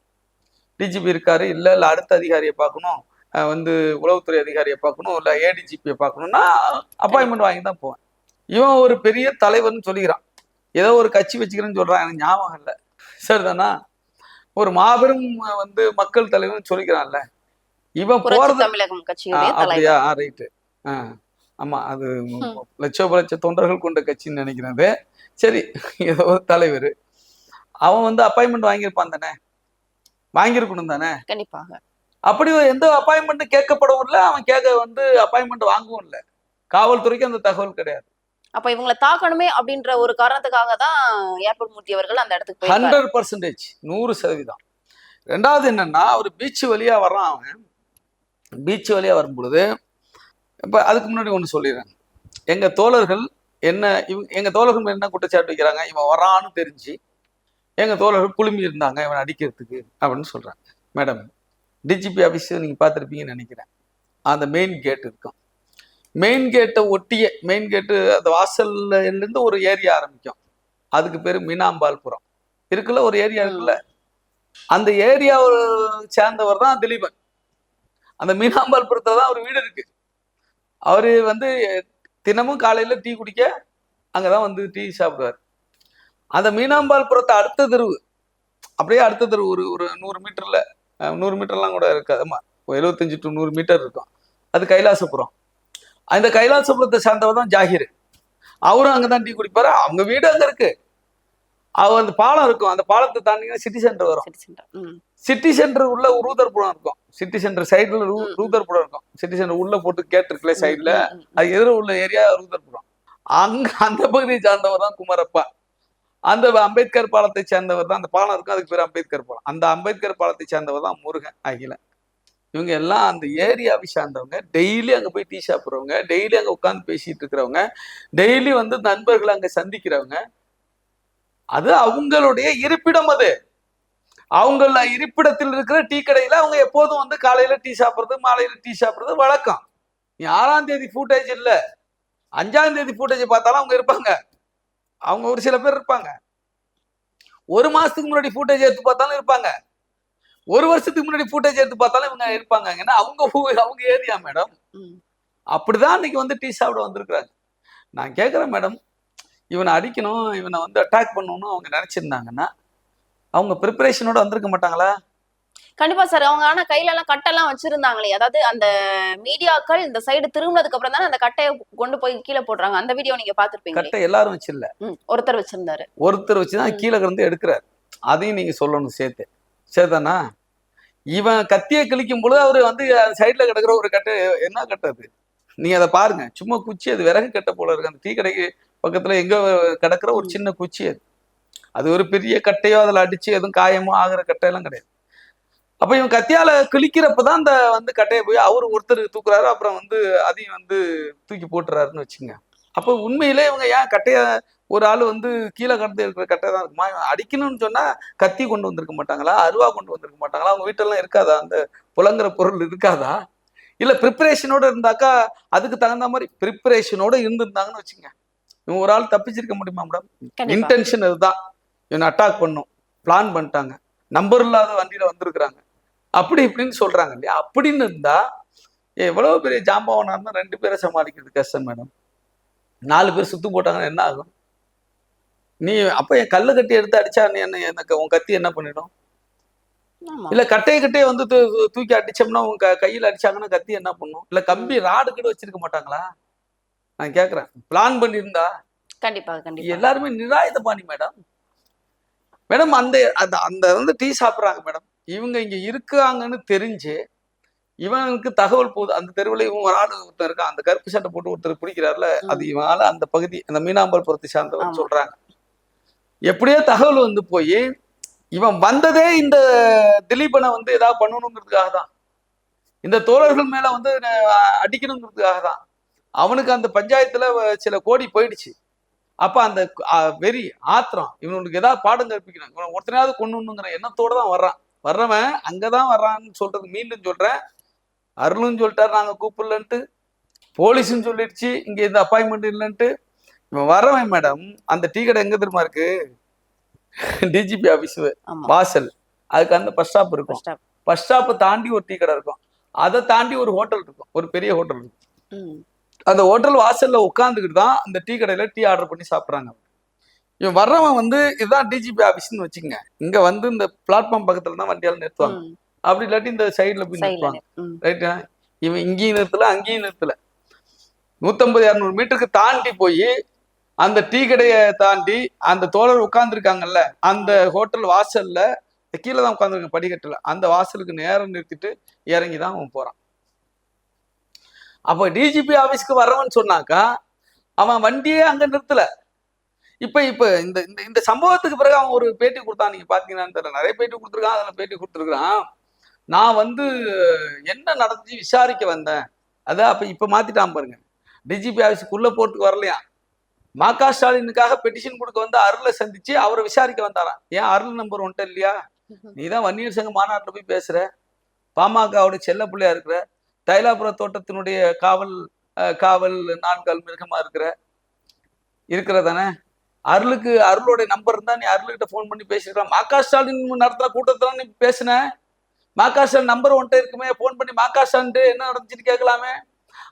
டிஜிபி இருக்காரு இல்லை இல்லை அடுத்த அதிகாரியை பார்க்கணும். வந்து உளவுத்துறை அதிகாரியை பார்க்கணும் இல்லை ஏடிஜிபியை பார்க்கணும்னா அப்பாயின்மெண்ட் வாங்கி தான் போவேன். இவன் ஒரு பெரிய தலைவர்னு சொல்லிக்கிறான். ஏதோ ஒரு கட்சி வச்சுக்கிறேன்னு சொல்றான். எனக்கு ஞாபகம் இல்லை. சரிதானா ஒரு மாபெரும் வந்து மக்கள் தலைவர்னு சொல்லிக்கிறான்ல. இவன் போறது ஆ, அப்படியா? ரைட்டு ஆமா அது லட்சோப லட்ச தொண்டர்கள் கொண்ட கட்சின்னு நினைக்கிறது சரி ஏதோ ஒரு தலைவர். அவன் வந்து அப்பாயின்மெண்ட் வாங்கியிருப்பான் தானே? வாங்கியிருக்கணும் தானே? கண்டிப்பாக. அப்படி எந்த அப்பாயின்மெண்ட் கேட்கப்படவும் இல்லை அவன் கேட்க வந்து அப்பாயின்மெண்ட் வாங்கவும் இல்லை காவல்துறைக்கு அந்த தகவல் கிடையாது. அப்ப இவங்களை தாக்கணுமே அப்படின்ற ஒரு காரணத்துக்காக தான் ஏர்போர்ட் மூர்த்தி அவர்கள் அந்த இடத்துக்கு ஹண்ட்ரட் பர்சன்டேஜ் நூறு சதவீதம். ரெண்டாவது என்னன்னா ஒரு பீச் வழியா வர்றான் அவன். பீச் வழியா வரும் பொழுது இப்ப அதுக்கு முன்னாடி ஒண்ணு சொல்லிடுறேன். எங்க தோழர்கள் என்ன இவங்க எங்க தோழர்கள் என்ன குற்றச்சாட்டு வைக்கிறாங்க இவன் வரான்னு தெரிஞ்சு எங்க தோழர்கள் குழுமி இருந்தாங்க இவன் அடிக்கிறதுக்கு அப்படின்னு சொல்றாங்க மேடம் டிஜிபி ஆஃபீஸ் நீங்க பார்த்துருப்பீங்கன்னு நினைக்கிறேன். அந்த மெயின் கேட் இருக்கும். மெயின் கேட்டை ஒட்டிய மெயின் கேட்டு அந்த வாசல்ல இருந்து ஒரு ஏரியா ஆரம்பிக்கும். அதுக்கு பேரு மீனாம்பாள்புரம் இருக்குல்ல ஒரு ஏரியா இருக்குல்ல? அந்த ஏரியாவை சேர்ந்தவர் தான் திலீபன். அந்த மீனாம்பாள்புரத்துல தான் அவர் வீடு இருக்கு. அவரு வந்து தினமும் காலையில டீ குடிக்க அங்கதான் வந்து டீ சாப்பிடுவார். அந்த மீனாம்பாள்புரத்தை அடுத்த தெருவு. அப்படியே அடுத்த தெருவு ஒரு ஒரு நூறு மீட்டர்ல. நூறு மீட்டர்லாம் கூட இருக்காது. ஆமா ஒரு எழுபத்தஞ்சு டு நூறு மீட்டர் இருக்கும். அது கைலாசபுரம். அந்த கைலாசபுரத்தை சார்ந்தவர் தான் ஜாகிர். அவரும் அங்கதான் டீ குடிப்பாரு. அவங்க வீடு அங்க இருக்கு. அவர் அந்த பாலம் இருக்கும். அந்த பாலத்தை தாண்டிங்கன்னா சிட்டி சென்டர் வரும். சிட்டி சென்டர் உள்ள ரூதர்புரம் இருக்கும். சிட்டி சென்டர் சைடுல ம். ரூதர்புரம் இருக்கும். சிட்டி சென்டர் உள்ள போட்டு கேட் இருக்குல்ல சைடுல அது எதிர உள்ள ஏரியா ரூதர்புரம் அங்க அந்த பகுதியை சார்ந்தவர் தான் குமாரப்பா. அந்த அம்பேத்கர் பாலத்தை சேர்ந்தவர் தான். அந்த பாலம் இருக்கும் அதுக்கு பேர் அம்பேத்கர் பாலம். அந்த அம்பேத்கர் பாலத்தை சேர்ந்தவர் தான் முருகன் அகிலன் இவங்க எல்லாம் அந்த ஏரியாவை சார்ந்தவங்க. டெய்லி அங்கே போய் டீ சாப்பிட்றவங்க டெய்லி அங்கே உட்காந்து பேசிட்டு இருக்கிறவங்க டெய்லி வந்து நண்பர்களை அங்கே சந்திக்கிறவங்க. அது அவங்களுடைய இருப்பிடம் அது. அவங்கள இருப்பிடத்தில் இருக்கிற டீ கடையில் அவங்க எப்போதும் வந்து காலையில் டீ சாப்பிட்றது மாலையில் டீ சாப்பிட்றது வழக்கம். நீ ஆறாம் தேதி ஃபூட்டேஜ் இல்லை. அஞ்சாம் தேதி ஃபூட்டேஜ் பார்த்தாலும் அவங்க இருப்பாங்க. அவங்க ஒரு சில பேர் இருப்பாங்க. ஒரு மாசத்துக்கு முன்னாடி ஃபூட்டேஜ் எடுத்து பார்த்தாலும் இருப்பாங்க. ஒரு வருஷத்துக்கு முன்னாடி ஃபூட்டேஜ் எடுத்து பார்த்தாலும் இவங்க இருப்பாங்க. ஏன்னா அவங்க அவங்க ஏரியா மேடம். அப்படிதான் இன்னைக்கு வந்து டீ சாப்பிட வந்திருக்கிறாங்க. நான் கேட்குறேன் மேடம் இவனை அடிக்கணும் இவனை வந்து அட்டாக் பண்ணணும்னு அவங்க நினைச்சிருந்தாங்கன்னா அவங்க ப்ரிப்பரேஷனோட வந்திருக்க மாட்டாங்களா? கண்டிப்பா சார். அவங்க ஆனா கையில எல்லாம் கட்டெல்லாம் வச்சிருந்தாங்களே. அதாவது அந்த மீடியாக்கள் இந்த சைடு திரும்பினதுக்கு அப்புறம் தானே அந்த கட்டையை கொண்டு போய் கீழே போடுறாங்க. அந்த வீடியோ நீங்க பாத்திருப்பீங்களே கட்டை எல்லாரும் வச்சில்ல ம், ஒருத்தர் வச்சிருந்தாரு. ஒருத்தர் வச்சுதான். கீழே கிடந்து எடுக்கிறார். அதையும் நீங்க சொல்லணும் சேர்த்து. சேர்த்தானா இவன் கத்தியை கிழிக்கும் பொழுது அவரு வந்து சைடுல கிடக்குற ஒரு கட்டை என்ன கட்டை அது? நீங்க அதை பாருங்க. சும்மா குச்சி அது விறகு கட்டை போல இருக்கு. அந்த டீ கடைக்கு பக்கத்துல எங்க கிடக்குற ஒரு சின்ன குச்சி அது. அது ஒரு பெரிய கட்டையோ அதுல அடிச்சு எதுவும் காயமோ ஆகுற கட்டையெல்லாம் கிடையாது. அப்ப இவன் கத்தியால கிழிக்கிறப்பதான் அந்த வந்து கட்டையை போய் அவரு ஒருத்தர் தூக்குறாரு அப்புறம் வந்து அதையும் வந்து தூக்கி போட்டுறாருன்னு வச்சுங்க அப்போ உண்மையிலே இவங்க ஏன் கட்டைய ஒரு ஆள் வந்து கீழே கடந்து இருக்கிற கட்டை தான் இருக்குமா? இவன் அடிக்கணும்னு சொன்னா கத்தி கொண்டு வந்திருக்க மாட்டாங்களா? அருவா கொண்டு வந்திருக்க மாட்டாங்களா? அவங்க வீட்டெல்லாம் இருக்காதா? அந்த புலங்குற பொருள் இருக்காதா? இல்ல ப்ரிப்பரேஷனோட இருந்தாக்கா அதுக்கு தகுந்த மாதிரி ப்ரிப்பரேஷனோட இருந்திருந்தாங்கன்னு வச்சுங்க இவன் ஒரு ஆள் தப்பிச்சிருக்க முடியுமா மேடம் இன்டென்ஷன் இதுதான் இவனை அட்டாக் பண்ணும். பிளான் பண்ணிட்டாங்க. நம்பர் இல்லாத வண்டியில வந்திருக்கிறாங்க. அப்படி இப்படின்னு சொல்றாங்க இல்லையா? அப்படின்னு இருந்தா எவ்வளவு பெரிய ஜாம்பவனா இருந்தா ரெண்டு பேரை சமாளிக்கிறது கஷ்டம் மேடம். நாலு பேர் சுத்து போட்டாங்கன்னா என்ன ஆகும்? நீ அப்ப என் கல்ல கட்டி எடுத்து அடிச்சா நீ என்ன எனக்கு உன் கத்தி என்ன பண்ணிடும்? இல்ல கட்டையை கட்டையை வந்து தூக்கி அடிச்சோம்னா உன் க- கையில அடிச்சாங்கன்னா கத்தி என்ன பண்ணும்? இல்ல கம்பி ராடு கிட்ட வச்சிருக்க மாட்டாங்களா? நான் கேக்குறேன். பிளான் பண்ணியிருந்தா கண்டிப்பா கண்டிப்பா. எல்லாருமே நிராயுத பாணி மேடம். மேடம் அந்த அந்த அந்த வந்து டீ சாப்பிட்றாங்க மேடம். இவங்க இங்க இருக்காங்கன்னு தெரிஞ்சு இவனுக்கு தகவல் போகுது அந்த தெருவில் இவன் ஒரு ஆள் ஒருத்தர் இருக்கான் அந்த கருப்பு சட்டை போட்டு ஒருத்தர் பிடிக்கிறாருல. அது இவனால அந்த பகுதி அந்த மீனாம்பரபுரத்தை ஆமா. சார்ந்தவர் சொல்றாங்க. எப்படியோ தகவல் வந்து போய் இவன் வந்ததே இந்த திலீபனை வந்து ஏதாவது பண்ணணுங்கிறதுக்காக தான். இந்த தோழர்கள் மேல வந்து அடிக்கணுங்கிறதுக்காக தான். அவனுக்கு அந்த பஞ்சாயத்துல சில கோடி போயிடுச்சு. அப்ப அந்த வெறி ஆத்திரம் இவனுக்கு ஏதாவது பாடம் கற்பிக்கணும் இவன் ஒருத்தனையாவது கொண்டுங்கிற எண்ணத்தோட தான் வர்றான். வர்றவன் அங்கதான் வர்றான்னு சொல்றது மீண்டும் சொல்றேன். அருளும் சொல்லிட்டாரு நாங்க கூப்பிடலன்ட்டு. போலீஸும் சொல்லிடுச்சு இங்க இந்த அப்பாயின்மெண்ட் இல்லைன்ட்டு. இவன் வரவன் மேடம் அந்த டீ கடை எங்க தெரியுமா இருக்கு? டிஜிபி ஆபீஸ் வாசல். அதுக்கு அந்த பஸ் ஸ்டாப் இருக்கும். பஸ் ஸ்டாப்பை தாண்டி ஒரு டீ கடை இருக்கும். அதை தாண்டி ஒரு ஹோட்டல் இருக்கும். ஒரு பெரிய ஹோட்டல் இருக்கும். அந்த ஹோட்டல் வாசல்ல உட்காந்துக்கிட்டு தான் அந்த டீ கடையில டீ ஆர்டர் பண்ணி சாப்பிட்றாங்க. இவன் வர்றவன் வந்து இதுதான் டிஜிபி ஆபீஸ்னு வச்சுங்க இங்க வந்து இந்த பிளாட்ஃபார்ம் பக்கத்துல தான் வண்டியால நிறுத்துவாங்க. அப்படி இல்லாட்டி இந்த சைடுல போய் நிறுத்துவாங்க. ரைட்டா இவன் இங்கேயும் நிறுத்தல அங்கேயும் நிறுத்தல. நூத்தம்பது இரநூறு மீட்டருக்கு தாண்டி போய் அந்த டீ கடையை தாண்டி அந்த தோழர் உட்கார்ந்துருக்காங்கல்ல அந்த ஹோட்டல் வாசல்ல கீழே தான் உட்காந்துருக்க படிக்கட்டுல. அந்த வாசலுக்கு நேரம் நிறுத்திட்டு இறங்கி தான் அவன் போறான். அப்போ டிஜிபி ஆபீஸ்க்கு வரவன் சொன்னாக்கா அவன் வண்டியே அங்க நிறுத்தல. இப்ப இப்ப இந்த இந்த இந்த சம்பவத்துக்கு பிறகு அவன் ஒரு பேட்டி கொடுத்தான். நீங்க பாத்தீங்கன்னான்னு தெரியல. நிறைய பேட்டி கொடுத்துருக்கான் அதுல பேட்டி கொடுத்துருக்கான் நான் வந்து என்ன நடந்துச்சு விசாரிக்க வந்தேன். அதான் அப்ப இப்ப மாத்திட்டான் பாருங்க. டிஜிபி ஆஃபீஸுக்குள்ள போட்டுக்கு வரலையா மா க ஸ்டாலினுக்காக பெட்டிஷன் கொடுக்க வந்து அருளை சந்திச்சு அவரை விசாரிக்க வந்தாராம். ஏன் அருள் நம்பர் ஒன்ட்ட இல்லையா? நீ தான் வன்னியர் சங்க மாநாட்டில் போய் பேசுற. பாமகவோட செல்ல பிள்ளையா இருக்கிற தைலாபுர தோட்டத்தினுடைய காவல் காவல் நான்கால் மிருகமா இருக்கிற இருக்கிற தானே அருளுக்கு அருளோட நம்பர் இருந்தா நீ அருள்கிட்ட ஃபோன் பண்ணி பேசிருக்கலாம் மாகா ஸ்டாலின் நடத்துற கூட்டத்துல நீ பேசின? மாகா ஸ்டாலின் நம்பர் ஒன்ட்ட இருக்குமே? ஃபோன் பண்ணி மாகா ஸ்டாலின் என்ன நடந்துச்சுன்னு கேட்கலாமே?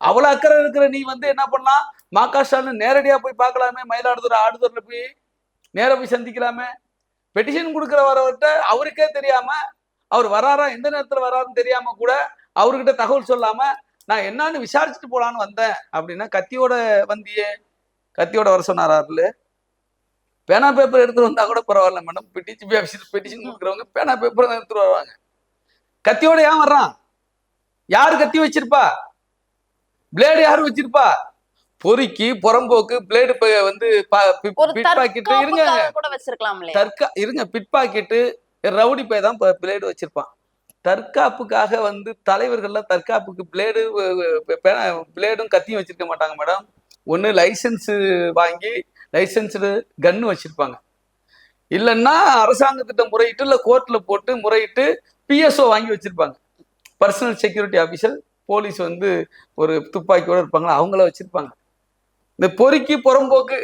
அவ்வளவு அக்கறை இருக்கிற நீ வந்து என்ன பண்ணலாம்? மாகா ஸ்டாலின் நேரடியா போய் பார்க்கலாமே? மயிலாடுதுறை ஆடுதுறையில போய் நேராக போய் சந்திக்கலாமே? பெட்டிஷன் கொடுக்குற வரவர்கிட்ட அவருக்கே தெரியாம அவர் வராரா? எந்த நேரத்துல வராருன்னு தெரியாம கூட அவர்கிட்ட தகவல் சொல்லாம நான் என்னன்னு விசாரிச்சுட்டு போலான்னு வந்தேன் அப்படின்னா கத்தியோட வந்தியே கத்தியோட வர சொன்னாராருல பேனா பேப்பர் எடுத்துட்டு வந்தா கூட பரவாயில்ல மேடம். ஆஃபீஸில் பெட்டிஷன் கொடுக்குறவங்க பேனா பேப்பர் தான் எடுத்துட்டு வருவாங்க. கத்தியோட ஏன் வர்றான்? யாரு கத்தி வச்சிருப்பா? பிளேடு யாரு வச்சிருப்பா? பொறுக்கி புறம்போக்கு பிளேடு வந்து பிட் பாக்கெட்டு இருங்க. தற்கா இருங்க பிட் பாக்கெட்டு ரவுடி பை தான் பிளேடு வச்சிருப்பான். தற்காப்புக்காக வந்து தலைவர்கள்லாம் தற்காப்புக்கு பிளேடு பிளேடும் கத்தியும் வச்சிருக்க மாட்டாங்க மேடம் ஒன்று லைசன்ஸ் வாங்கி லைசன்ஸ்டு கன்னு வச்சிருப்பாங்க. இல்லைன்னா அரசாங்கத்திட்ட முறையிட்டு இல்லை கோர்ட்டில் போட்டு முறையிட்டு பிஎஸ்ஓ வாங்கி வச்சிருப்பாங்க. பர்சனல் செக்யூரிட்டி ஆஃபீஸர் போலீஸ் வந்து ஒரு துப்பாக்கியோடு இருப்பாங்களா அவங்கள வச்சிருப்பாங்க. இந்த பொறுக்கி புறம்போக்கு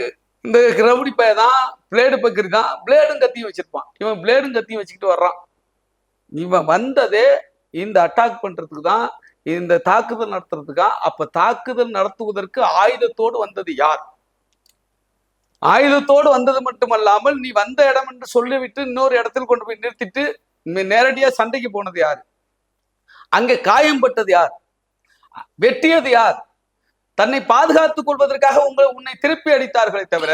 இந்த ரவுடி பைய தான் பிளேடு பக்கரி தான் பிளேடும் கத்தியும் வச்சிருப்பான். இவன் பிளேடும் கத்தியும் வச்சுக்கிட்டு வர்றான். இவன் வந்ததே இந்த அட்டாக் பண்றதுக்கு தான் இந்த தாக்குதல் நடத்துறதுக்கா அப்ப தாக்குதல் நடத்துவதற்கு ஆயுதத்தோடு வந்தது யார்? ஆயுதத்தோடு வந்தது மட்டுமல்லாமல் நீ வந்த இடம் என்று சொல்லிவிட்டு இன்னொரு இடத்தில் கொண்டு போய் நிறுத்திட்டு நேரடியா சண்டைக்கு போனது யார்? அங்க காயம்பட்டது யார்? வெட்டியது யார்? தன்னை பாதுகாத்துக் கொள்வதற்காக உங்களை உன்னை திருப்பி அடித்தார்களே தவிர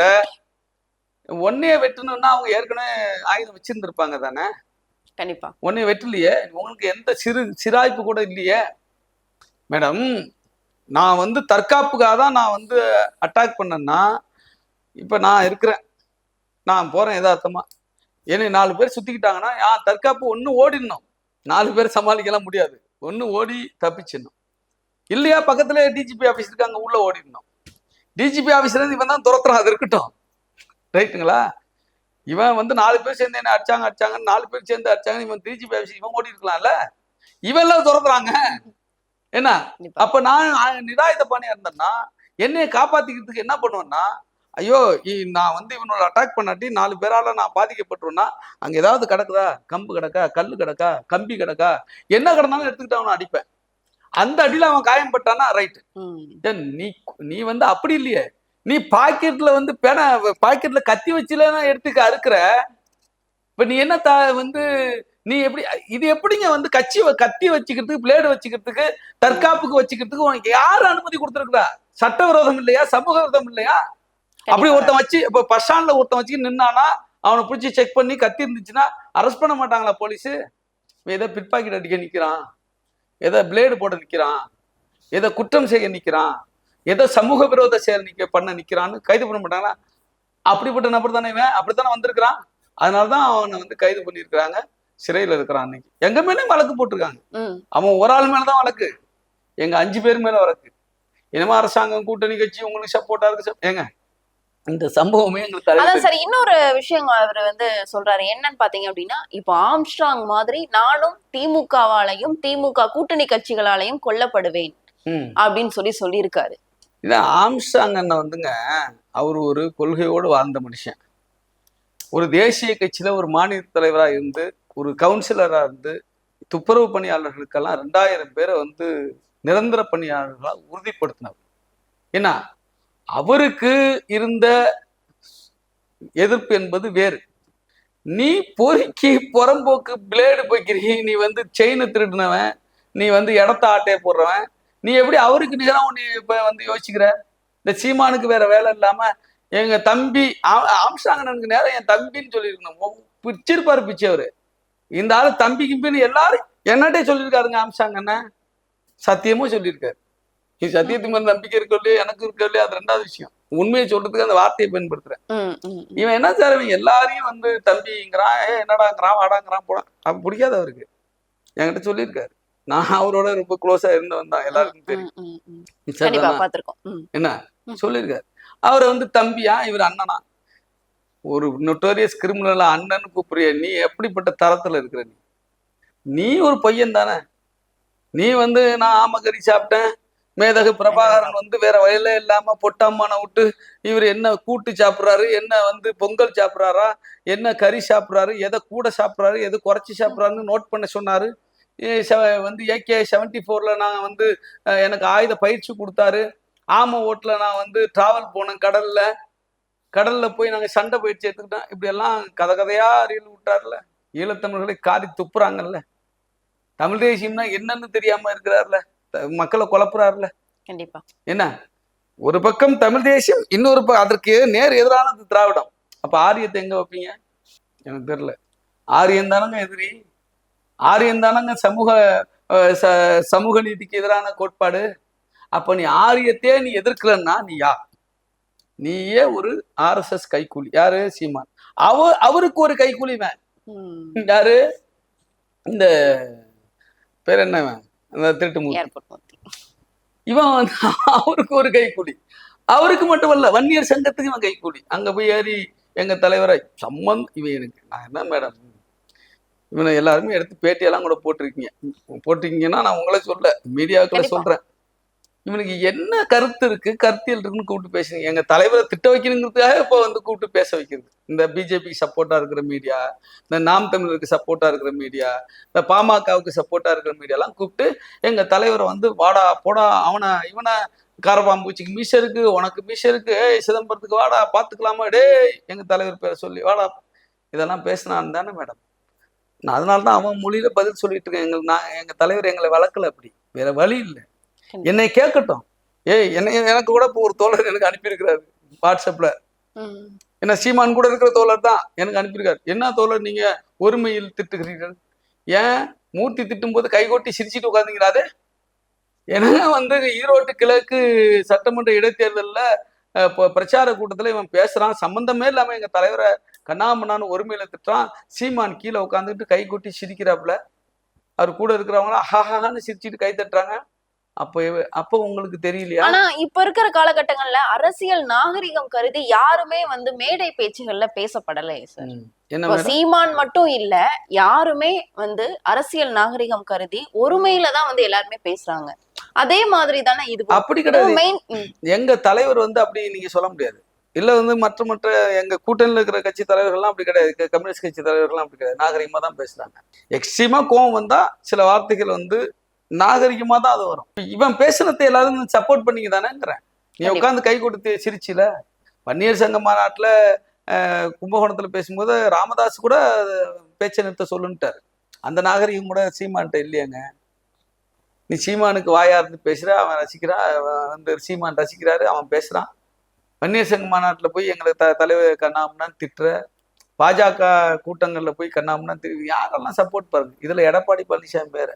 ஒன்னைய வெட்டணும்னா அவங்க ஏற்கனவே ஆயுதம் வச்சிருந்திருப்பாங்க தானே? கண்டிப்பா. உன்னைய வெட்டலையே உங்களுக்கு எந்த சிறு சிராய்ப்பு கூட இல்லையே? மேடம் நான் வந்து தற்காப்புக்காக தான் நான் வந்து அட்டாக் பண்ணேன்னா இப்போ நான் இருக்கிறேன். நான் போகிறேன் எதார்த்தமாக என்னை நாலு பேர் சுற்றிக்கிட்டாங்கன்னா நான் தற்காப்பு ஒன்று ஓடிடணும். நாலு பேர் சமாளிக்கலாம் முடியாது. ஒன்று ஓடி தப்பிச்சிடணும். இல்லையா? பக்கத்தில் டிஜிபி ஆஃபீஸ் இருக்காங்க உள்ளே ஓடிடணும். டிஜிபி ஆஃபீஸ்லேருந்து இவன் தான் துரத்துறான் அது இருக்கட்டும். ரைட்டுங்களா இவன் வந்து நாலு பேர் சேர்ந்து என்ன அடிச்சாங்க அடிச்சாங்க நாலு பேர் சேர்ந்து அடிச்சாங்க இவன் டிஜிபி ஆஃபீஸ் இவன் ஓடி இருக்கலாம்ல? இவன் எல்லாம் துரத்துறாங்க. என்ன? அப்ப நான் நிராயுத பாணியா இருந்தேன்னா என்னைய காப்பாத்திக்கிறதுக்கு என்ன பண்ணுவேன்னா ஐயோ நான் வந்து இவனோட அட்டாக் பண்ணாட்டி நாலு பேரால நான் பாதிக்கப்பட்டுருன்னா அங்க ஏதாவது கிடக்குதா? கம்பு கிடக்கா? கல்லு கிடக்கா? கம்பி கிடக்கா? என்ன கிடந்தாலும் எடுத்துக்கிட்டு அவனை அடிப்பேன். அந்த அடியில அவன் காயம்பட்டானா ரைட் ம். நீ நீ வந்து அப்படி இல்லையே. நீ பாக்கெட்ல வந்து பேன பாக்கெட்ல கத்தி வச்சுலன்னா எடுத்துக்க அறுக்கிற. இப்ப நீ என்ன த வந்து நீ எப்படி இது எப்படிங்க வந்து கச்சி வ- கத்தி வச்சுக்கிறதுக்கு பிளேடு வச்சுக்கிறதுக்கு தற்காப்புக்கு வச்சுக்கிறதுக்கு உனக்கு யார் அனுமதி கொடுத்துருக்குறா? சட்டவிரோதம் இல்லையா? சமூக விரோதம் இல்லையா? அப்படி. ஒருத்தன் வச்சு இப்ப பஸ் ஸ்டாண்ட்ல ஒருத்தன் வச்சு நின்னானா அவனை பிடிச்சி செக் பண்ணி கத்தி இருந்துச்சுன்னா அரெஸ்ட் பண்ண மாட்டாங்களா போலீஸ் ஏதோ பிட்பாக்கெட் அடிக்க நிக்கிறான். ஏதோ பிளேடு போட நிக்கிறான். ஏதோ குற்றம் செய்ய நிக்கிறான். ஏதோ சமூக விரோத செயல் நிக்க பண்ண நிக்கிறான்னு கைது பண்ண மாட்டாங்களா அப்படிப்பட்ட நபர் தானே இவன்? அப்படித்தானே வந்திருக்கிறான்? அதனாலதான் அவனை வந்து கைது பண்ணியிருக்கிறாங்க. சிறையில இருக்கிறான் அன்னைக்கு. எங்க மேலேயும் வழக்கு போட்டிருக்காங்க. அவன் ஒரு ஆள் மேலதான் வழக்கு. எங்க அஞ்சு பேர் மேல வழக்கு. என்னமோ அரசாங்கம் கூட்டணி கட்சி உங்களுக்கு சப்போர்ட்டா இருக்கு. ஏங்க இந்த சம்பவமே எங்களுக்கு அதான் சார் இன்னொரு விஷயம் அவர் வந்து சொல்றாரு. என்னன்னு பாத்தீங்க அப்படின்னா இப்போ ஆம்ஸ்ட்ராங் மாதிரி நானும் திமுகவாலையும் திமுக கூட்டணி கட்சிகளாலையும் கொல்லப்படுவேன். அப்படின்னு சொல்லி சொல்லியிருக்காரு. இதான் ஆம்சாங் அண்ணன் வந்துங்க அவர் ஒரு கொள்கையோடு வாழ்ந்த மனுஷன். ஒரு தேசிய கட்சியில ஒரு மாநில தலைவரா இருந்து ஒரு கவுன்சிலரா இருந்து துப்புரவு பணியாளர்களுக்கெல்லாம் ரெண்டாயிரம் பேரை வந்து நிரந்தர பணியாளர்களாக உறுதிப்படுத்தினவர் ஏன்னா அவருக்கு இருந்த எதிர்ப்பு என்பது வேறு. நீ பொறுக்கி புறம்போக்கு பிளேடு போய்க்கிறீ நீ வந்து செயினை திருடினவன் நீ வந்து இடத்த ஆட்டையை போடுறவன் நீ எப்படி அவருக்கு நிகரா உன்னை இப்ப வந்து யோசிக்கிற? இந்த சீமானுக்கு வேற வேலை இல்லாம எங்க தம்பி ஆம்சாங்கனுக்கு நேரம் என் தம்பின்னு சொல்லியிருக்கணும். பிச்சிருப்பாரு பிச்சு அவரு. இந்த ஆளு தம்பி கிம்பின்னு எல்லாரும் என்னட்டே சொல்லியிருக்காருங்க ஆம்சாங்கண்ண. சத்தியமும் சொல்லியிருக்காரு. நீ சத்தியத்து மேல நம்பிக்கை இருக்கோ எனக்கு இருக்கோ இல்லையோ அது ரெண்டாவது விஷயம். உண்மையை சொல்றதுக்கு அந்த வார்த்தையை பயன்படுத்துறேன். இவன் என்ன சார் இவன் எல்லாரையும் வந்து தம்பிங்கிறான் ஏ என்னடாங்கிறான் வாடாங்கிறான் போடான் அப்ப பிடிக்காது அவருக்கு. என்கிட்ட சொல்லியிருக்காரு. நான் அவரோட ரொம்ப க்ளோஸா இருந்தவன் தான் எல்லாருக்கும் தெரியும். என்ன. சொல்லியிருக்காரு. அவரை வந்து தம்பியா? இவர் அண்ணனா? ஒரு நொட்டோரியஸ் கிரிமினலா அண்ணன் கூப்பிடுறிய நீ எப்படிப்பட்ட தரத்துல இருக்கிற நீ? நீ ஒரு பையன் தானே. நீ வந்து நான் ஆமக்கறி சாப்பிட்டேன். மேதகு பிரபாகரன் வந்து வேற வயலே இல்லாம பொட்டாமான விட்டு இவர் என்ன கூட்டு சாப்பிட்றாரு என்ன வந்து பொங்கல் சாப்பிட்றாரா என்ன கறி சாப்பிட்றாரு எதை கூட சாப்பிட்றாரு எதை குறைச்சி சாப்பிட்றாருன்னு நோட் பண்ண சொன்னாரு. வந்து ஏகே செவன்டி ஃபோர்ல நான் வந்து எனக்கு ஆயுத பயிற்சி கொடுத்தாரு. ஆம ஓட்டுல நான் வந்து டிராவல் போனேன் கடல்ல. கடல்ல போய் நாங்க சண்டை பயிற்சி எடுத்துக்கிட்டோம். இப்படி எல்லாம் கதை கதையா ரீல் விட்டார்ல. ஈழத்தமிழர்களை காரி துப்புறாங்கல்ல. தமிழ் தேசியம்னா என்னன்னு தெரியாம இருக்கிறார்ல. மக்களை குழப்புறாருல. கண்டிப்பா. என்ன? ஒரு பக்கம் தமிழ் தேசியம் இன்னொரு பக்கம் அதற்கு நேர் எதிரானது திராவிடம். அப்ப ஆரியத்தை எங்க வைப்பீங்க? எனக்கு தெரியல. ஆரியன் தானங்க எதிரி? ஆரியன் தானங்க சமூக சமூக நீதிக்கு எதிரான கோட்பாடு. அப்ப நீ ஆரியத்தையே நீ எதிர்க்கலன்னா நீ யார்? நீயே ஒரு ஆர்எஸ்எஸ் கைக்கூலி யாரு? சீமான். அவ அவருக்கு ஒரு கைக்கூலி இவன். ம். யாரு? இந்த பேர் என்ன இவன்? இந்த திருட்டு இவன் வந்து அவருக்கு ஒரு கைக்கூலி அவருக்கு மட்டுமல்ல வன்னியர் சங்கத்துக்கு இவன் கைக்கூலி அங்க போய் ஏறி எங்க தலைவரை சம்மந்த் இவன் எனக்கு நான் என்ன மேடம்? இவனை எல்லாருமே எடுத்து பேட்டியெல்லாம் கூட போட்டிருக்கீங்க. போட்டிருக்கீங்கன்னா நான் உங்களை சொல்ல மீடியாவுக்குள்ள. சொல்றேன். இவனுக்கு என்ன கருத்து இருக்கு கருத்தியல் இருக்குன்னு கூப்பிட்டு பேசுறீங்க. எங்க தலைவரை திட்ட வைக்கணுங்கிறதுக்காக இப்போ வந்து கூப்பிட்டு பேச வைக்கிறது. இந்த பிஜேபிக்கு சப்போர்ட்டா இருக்கிற மீடியா இந்த நாம் தமிழருக்கு சப்போர்ட்டா இருக்கிற மீடியா இந்த பாமகவுக்கு சப்போர்ட்டா இருக்கிற மீடியாலாம் கூப்பிட்டு எங்க தலைவரை வந்து வாடா போடா அவனை இவனை காரபாம்பூச்சிக்கு மீச இருக்கு உனக்கு மீச இருக்கு ஏய் சிதம்பரத்துக்கு வாடா பாத்துக்கலாமா? டேய் எங்க தலைவர் பேரை சொல்லி வாடா. இதெல்லாம் பேசினான் தானே மேடம். நான் அதனால தான் அவன் மொழியில பதில் சொல்லிட்டு இருக்கேன். எங்க நான் எங்க தலைவர் எங்களை வளர்க்கல அப்படி. வேற வழி இல்லை. என்னை கேட்கட்டும். ஏய் என்னை எனக்கு கூட இப்போ ஒரு தோழர் எனக்கு அனுப்பியிருக்கிறாரு வாட்ஸ்அப்ல. என்ன சீமான் கூட இருக்கிற தோழர் தான் எனக்கு அனுப்பியிருக்காரு. என்ன தோழர் நீங்க ஒருமையில் திட்டுகிறீர்கள்? ஏன் மூர்த்தி திட்டும் போது கைகொட்டி சிரிச்சிட்டு உட்காந்துங்கிறாரு ஏன்னா வந்து ஈரோட்டு கிழக்கு சட்டமன்ற இடைத்தேர்தல்ல பிரச்சார கூட்டத்துல இவன் பேசுறான். சம்பந்தமே இல்லாம எங்க தலைவரை கண்ணாமண்ணான்னு ஒருமையில திட்டுறான். சீமான் கீழே உட்காந்துட்டு கை கொட்டி சிரிக்கிறாப்புல. அவர் கூட இருக்கிறவங்க ஹஹான்னு சிரிச்சிட்டு கை தட்டுறாங்க. அப்போ அப்போ உங்களுக்கு தெரியலையா? ஆனா இப்ப இருக்கிற காலகட்டங்கள்ல அரசியல் நாகரிகம் கருதி யாருமே வந்து மேடை பேச்சுகள்ல பேசப்படலை சார். என்ன சீமான் மட்டும் இல்ல யாருமே வந்து அரசியல் நாகரிகம் கருதி ஒருமையில தான் வந்து எல்லாருமே பேசுறாங்க. அதே மாதிரி தானே இது அப்படி கிடையாது. எங்க தலைவர் வந்து அப்படி நீங்க சொல்ல முடியாது. இல்ல வந்து மற்ற மற்ற எங்க கூட்டணியில் இருக்கிற கட்சி தலைவர்கள்லாம் அப்படி கிடையாது. கம்யூனிஸ்ட் கட்சி தலைவர்கள்லாம் அப்படி கிடையாது. நாகரிகமா தான் பேசுறாங்க. எக்ஸ்ட்ரீமா கோவம் வந்தா சில வார்த்தைகள் வந்து நாகரிகமா தான் அது வரும். இவன் பேசுனதை எல்லாரும் சப்போர்ட் பண்ணிக்க தானேங்கிறேன் நீ. உட்காந்து கை கொடுத்து சிரிச்சில. பன்னீர் சங்க மாநாட்டுல கும்பகோணத்துல பேசும்போது ராமதாஸ் கூட பேச்சை நிறுத்த சொல்லுன்ட்டாரு. அந்த நாகரிகம் கூட சீமான்ட்ட இல்லையாங்க? நீ சீமானுக்கு வாயா இருந்து பேசுற அவன் ரசிக்கிறான் வந்து சீமான் ரசிக்கிறாரு அவன் பேசுறான். பன்னீர் சங்க மாநாட்டுல போய் எங்களை த தலைவர் கண்ணாமண்ணான்னு திட்டுற பாஜக கூட்டங்கள்ல போய் கண்ணாமண்ணா திரு யாரெல்லாம் சப்போர்ட் பாருங்க. இதுல எடப்பாடி பழனிசாமி வேற.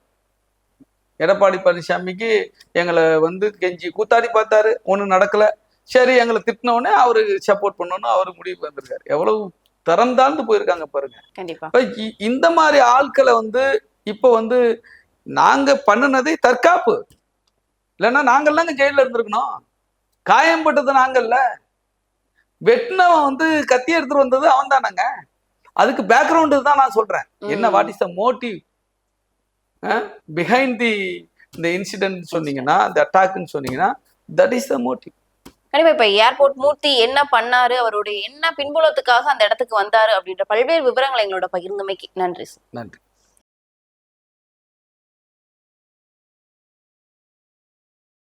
எடப்பாடி பழனிசாமிக்கு எங்களை வந்து கெஞ்சி கூத்தாடி பார்த்தாரு. ஒன்றும் நடக்கல. சரி எங்களை திட்டின உடனே அவருக்கு சப்போர்ட் பண்ணணும்னு அவரு முடிவு வந்திருக்காரு. எவ்வளவு தரம் தாழ்ந்து போயிருக்காங்க பாருங்க. கண்டிப்பா. இந்த மாதிரி ஆட்களை வந்து இப்ப வந்து நாங்க பண்ணுனதே தற்காப்பு. இல்லைன்னா நாங்கள்லாங்க ஜெயில இருந்திருக்கணும். காயம்பட்டது நாங்கள்ல வெட்டினவன் வந்து கத்தி எடுத்துட்டு வந்தது அவன் தானங்க அதுக்கு பேக்ரவுண்டு தான் நான் சொல்றேன். என்ன. What is the motive behind the இந்த இன்சிடென்ட் சொன்னீங்கன்னா இந்த அட்டாக்னு சொன்னீங்கன்னா தட் இஸ் த மோட்டிவ் கண்டிப்பா இப்ப ஏர்போர்ட் மூர்த்தி என்ன பண்ணாரு அவருடைய என்ன பின்புலத்துக்காக அந்த இடத்துக்கு வந்தாரு அப்படின்ற பல்வேறு விவரங்களை எங்களோட பகிர்ந்தமைக்கு நன்றி நன்றி.